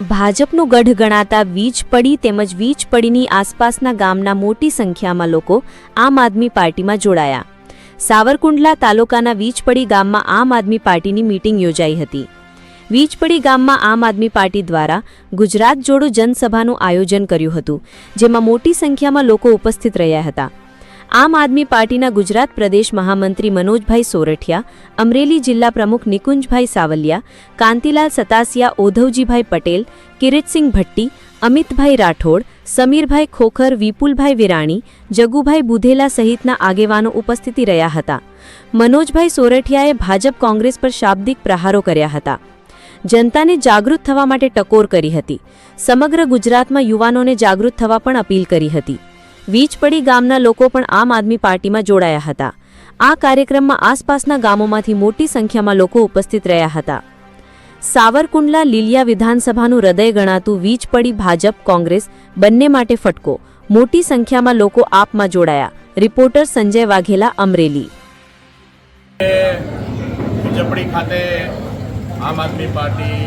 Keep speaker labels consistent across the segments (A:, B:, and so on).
A: ભાજપનું ગઢ ગણાતા વીજપડી તેમજ વીજપડીની આસપાસના ગામના મોટી સંખ્યામાં લોકો આમ આદમી પાર્ટીમાં જોડાયા. સાવરકુંડલા તાલુકાના વીજપડી ગામમાં આમ આદમી પાર્ટીની મીટિંગ યોજાઈ હતી. વીજપડી ગામમાં આમ આદમી પાર્ટી દ્વારા ગુજરાત જોડો જનસભાનું આયોજન કર્યું હતું, જેમાં મોટી સંખ્યામાં લોકો ઉપસ્થિત રહ્યા હતા. આમ આદમી પાર્ટીના ગુજરાત પ્રદેશ મહામંત્રી મનોજભાઈ સોરઠિયા, અમરેલી જિલ્લા પ્રમુખ નિકુંજભાઈ સાવલિયા, કાંતિલાલ સતાસિયા ઓધવજીભાઈ પટેલ, કિરીટસિંહ ભટ્ટી, અમિતભાઈ રાઠોડ, સમીરભાઈ ખોખર, વિપુલભાઈ વિરાણી, જગુભાઈ બુધેલા સહિતના આગેવાનો ઉપસ્થિતિ રહ્યા હતા. મનોજભાઈ સોરઠિયાએ ભાજપ કોંગ્રેસ પર શાબ્દિક પ્રહારો કર્યા હતા. જનતાને જાગૃત થવા માટે ટકોર કરી હતી. સમગ્ર ગુજરાતમાં યુવાનોને જાગૃત થવા પણ અપીલ કરી હતી. વીજપડી ગામના લોકો પણ આમ આદમી પાર્ટીમાં જોડાયા હતા. આ કાર્યક્રમમાં આસપાસના ગામોમાંથી મોટી સંખ્યામાં લોકો ઉપસ્થિત રહ્યા હતા. સાવરકુંડલા લીલિયા વિધાનસભાનું હૃદય ગણાતું વીજપડી ભાજપ કોંગ્રેસ બંને માટે ફટકો. મોટી સંખ્યામાં લોકો આપમાં જોડાયા. રિપોર્ટર સંજય વાઘેલા, અમરેલી.
B: આમ આદમી પાર્ટી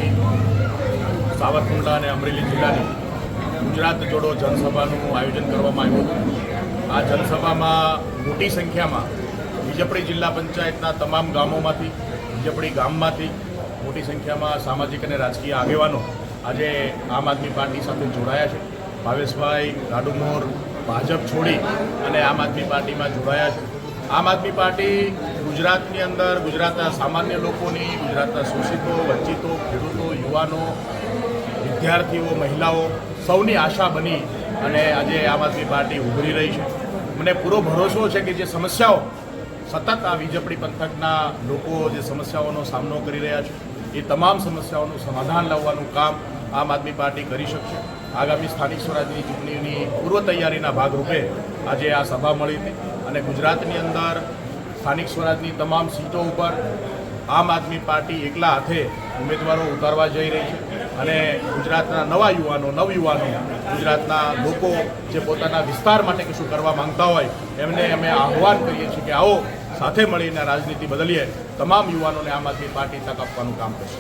B: સાવરકુંડલા અને અમરેલી જિલ્લાની ગુજરાત જોડો જનસભાનું આયોજન કરવામાં આવ્યું હતું. આ જનસભામાં મોટી સંખ્યામાં વિજયપડી જિલ્લા પંચાયતના તમામ ગામોમાંથી વિજયપડી ગામમાંથી મોટી સંખ્યામાં સામાજિક અને રાજકીય આગેવાનો આજે આમ આદમી પાર્ટી સાથે જોડાયા છે. ભાવેશભાઈ, ગાડુમોર, ભાજપ છોડી અને આમ આદમી પાર્ટીમાં જોડાયા છે. આમ આદમી પાર્ટી ગુજરાતની અંદર ગુજરાતના સામાન્ય લોકોની, ગુજરાતના શોષિતો, વંચિતો, ખેડૂતો, યુવાનો, વિદ્યાર્થીઓ, મહિલાઓ સૌની આશા બની અને આજે આમ આદમી પાર્ટી ઉભરી રહી છે. મને પૂરો ભરોસો છે કે જે સમસ્યાઓ સતત આ વીજપડી પંથકના લોકો જે સમસ્યાઓનો સામનો કરી રહ્યા છે, એ તમામ સમસ્યાઓનું સમાધાન લાવવાનું કામ આમ આદમી પાર્ટી કરી શકશે. આગામી સ્થાનિક સ્વરાજની ચૂંટણીની પૂર્વ તૈયારીના ભાગરૂપે આજે આ સભા મળી હતી અને ગુજરાતની અંદર સ્થાનિક સ્વરાજની તમામ સીટો ઉપર આમ આદમી પાર્ટી એકલા હાથે ઉમેદવારો ઉતારવા જઈ રહી છે અને ગુજરાતના નવા યુવાનો નવયુવાનો ગુજરાતના લોકો જે પોતાના વિસ્તાર માટે કશું કરવા માંગતા હોય, એમને અમે આહ્વાન કરીએ છીએ કે આવો, સાથે મળીને રાજનીતિ બદલીએ, તમામ યુવાનોને આમ આદમી પાર્ટી તક આપવાનું કામ કરશે.